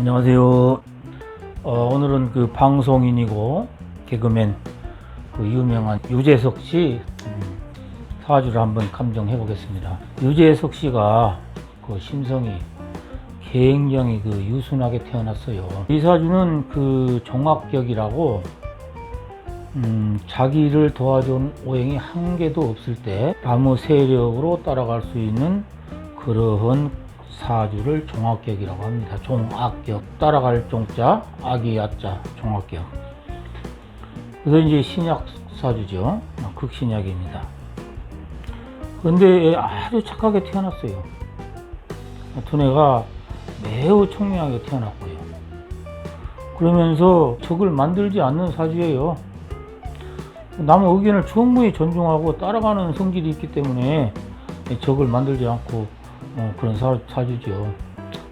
안녕하세요. 어, 오늘은 그 방송인이고 개그맨 그 유명한 유재석 씨 음, 사주를 한번 감정해 보겠습니다. 유재석 씨가 그 심성이 굉장히 그 유순하게 태어났어요. 이 사주는 그 종합격이라고 음, 자기를 도와준 오행이 한 개도 없을 때 아무 세력으로 따라갈 수 있는 그러한 사주를 종합격이라고 합니다. 종합격 따라갈 종자 아기 야자 종합격. 그래서 이제 신약 사주죠. 극신약입니다. 근데 아주 착하게 태어났어요. 두뇌가 매우 청명하게 태어났고요. 그러면서 적을 만들지 않는 사주예요. 남의 의견을 충분히 존중하고 따라가는 성질이 있기 때문에 적을 만들지 않고 어, 그런 사, 사주죠.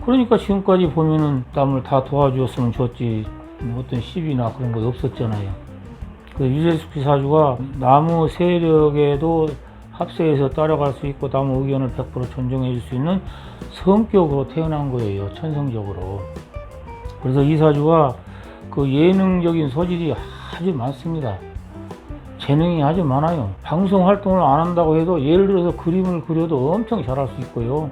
그러니까 지금까지 보면은 남을 다 도와주었으면 좋지 뭐 어떤 시비나 그런 거 없었잖아요. 그 유재숙 사주가 나무 세력에도 합세해서 따라갈 수 있고 남의 의견을 100% 존중해 줄 수 있는 성격으로 태어난 거예요. 천성적으로. 그래서 이 사주가 그 예능적인 소질이 아주 많습니다. 재능이 아주 많아요. 방송 활동을 안 한다고 해도 예를 들어서 그림을 그려도 엄청 잘할 수 있고요.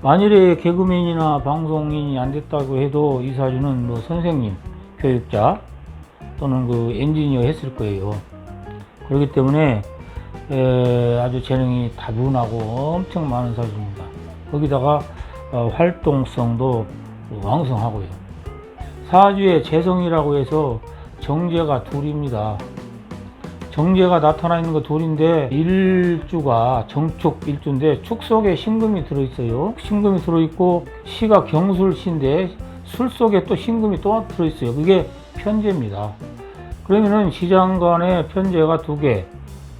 만일에 개그맨이나 방송인이 안 됐다고 해도 이 사주는 뭐 선생님, 교육자 또는 그 엔지니어 했을 거예요. 그렇기 때문에 에, 아주 재능이 다분하고 엄청 많은 사주입니다. 거기다가 어, 활동성도 왕성하고요. 사주의 재성이라고 해서 정제가 둘입니다. 정제가 나타나 있는 거 둘인데 일주가 정축 일주인데 축 속에 신금이 들어있어요. 신금이 들어있고 시가 경술시인데 술 속에 또 신금이 또 들어있어요. 그게 편제입니다. 그러면은 시장간에 편제가 두 개,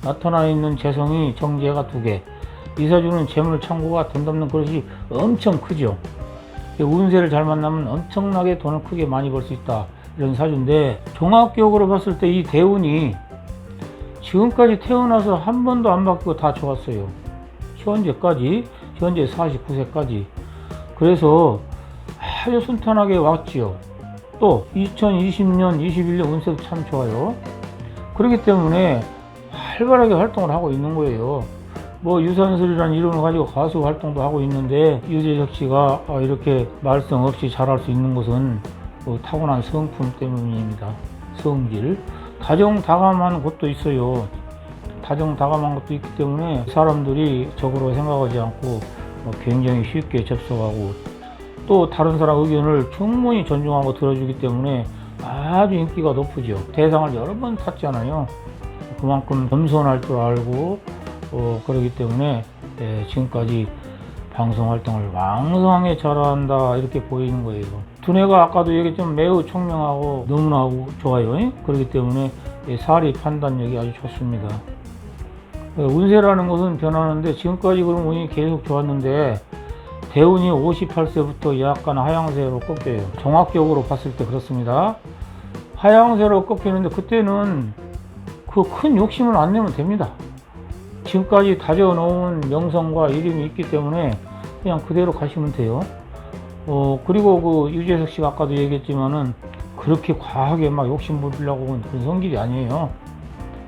나타나 있는 재성이 정제가 두 개. 이사주는 재물 창고가 돈 담는 그릇이 엄청 크죠. 운세를 잘 만나면 엄청나게 돈을 크게 많이 벌 수 있다. 이런 사주인데 종합격으로 봤을 때 이 대운이 지금까지 태어나서 한 번도 안 바뀌고 다 좋았어요. 현재까지, 현재 49세까지. 그래서 아주 순탄하게 왔지요. 또 2020년, 21년 운세도 참 좋아요. 그렇기 때문에 활발하게 활동을 하고 있는 거예요. 뭐 유산슬이라는 이름을 가지고 가수 활동도 하고 있는데 유재석 씨가 아, 이렇게 말썽 없이 잘할 수 있는 것은 뭐 타고난 성품 때문입니다. 성질. 다정다감한 것도 있어요. 다정다감한 것도 있기 때문에 사람들이 적으로 생각하지 않고 뭐 굉장히 쉽게 접속하고 또 다른 사람 의견을 충분히 존중하고 들어주기 때문에 아주 인기가 높으죠. 대상을 여러 번 탔잖아요. 그만큼 겸손할 줄 알고 어, 그러기 때문에 예, 지금까지 방송 활동을 왕성하게 잘한다 이렇게 보이는 거예요. 두뇌가 아까도 얘기했지만 매우 총명하고 너무나 좋아요. 예? 그렇기 때문에 예, 사리 판단력이 아주 좋습니다. 어, 운세라는 것은 변하는데 지금까지 그런 운이 계속 좋았는데 대운이 58세부터 약간 하향세로 꺾여요. 종합적으로 봤을 때 그렇습니다. 하향세로 꺾이는데 그때는 그 큰 욕심을 안 내면 됩니다. 지금까지 다져놓은 명성과 이름이 있기 때문에 그냥 그대로 가시면 돼요. 어, 그리고 그 유재석 씨가 아까도 얘기했지만은 그렇게 과하게 막 욕심 부리려고 그런 성질이 아니에요.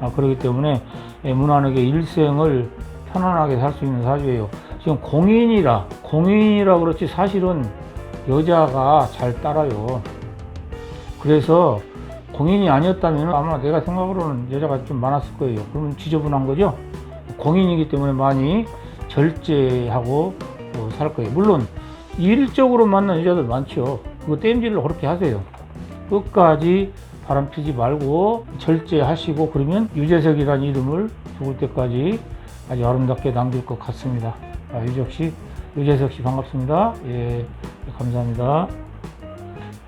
아, 그렇기 때문에 예, 무난하게 일생을 편안하게 살 수 있는 사주예요. 지금 공인이라, 공인이라 그렇지 사실은 여자가 잘 따라요. 그래서 공인이 아니었다면 아마 내가 생각으로는 여자가 좀 많았을 거예요. 그러면 지저분한 거죠? 공인이기 때문에 많이 절제하고 어, 살 거예요. 물론 일적으로 만난 여자들 많죠. 그거 땜질을 그렇게 하세요. 끝까지 바람 피지 말고 절제하시고 그러면 유재석이라는 이름을 죽을 때까지 아주 아름답게 남길 것 같습니다. 아, 유재석 씨, 유재석 씨 반갑습니다. 예, 감사합니다.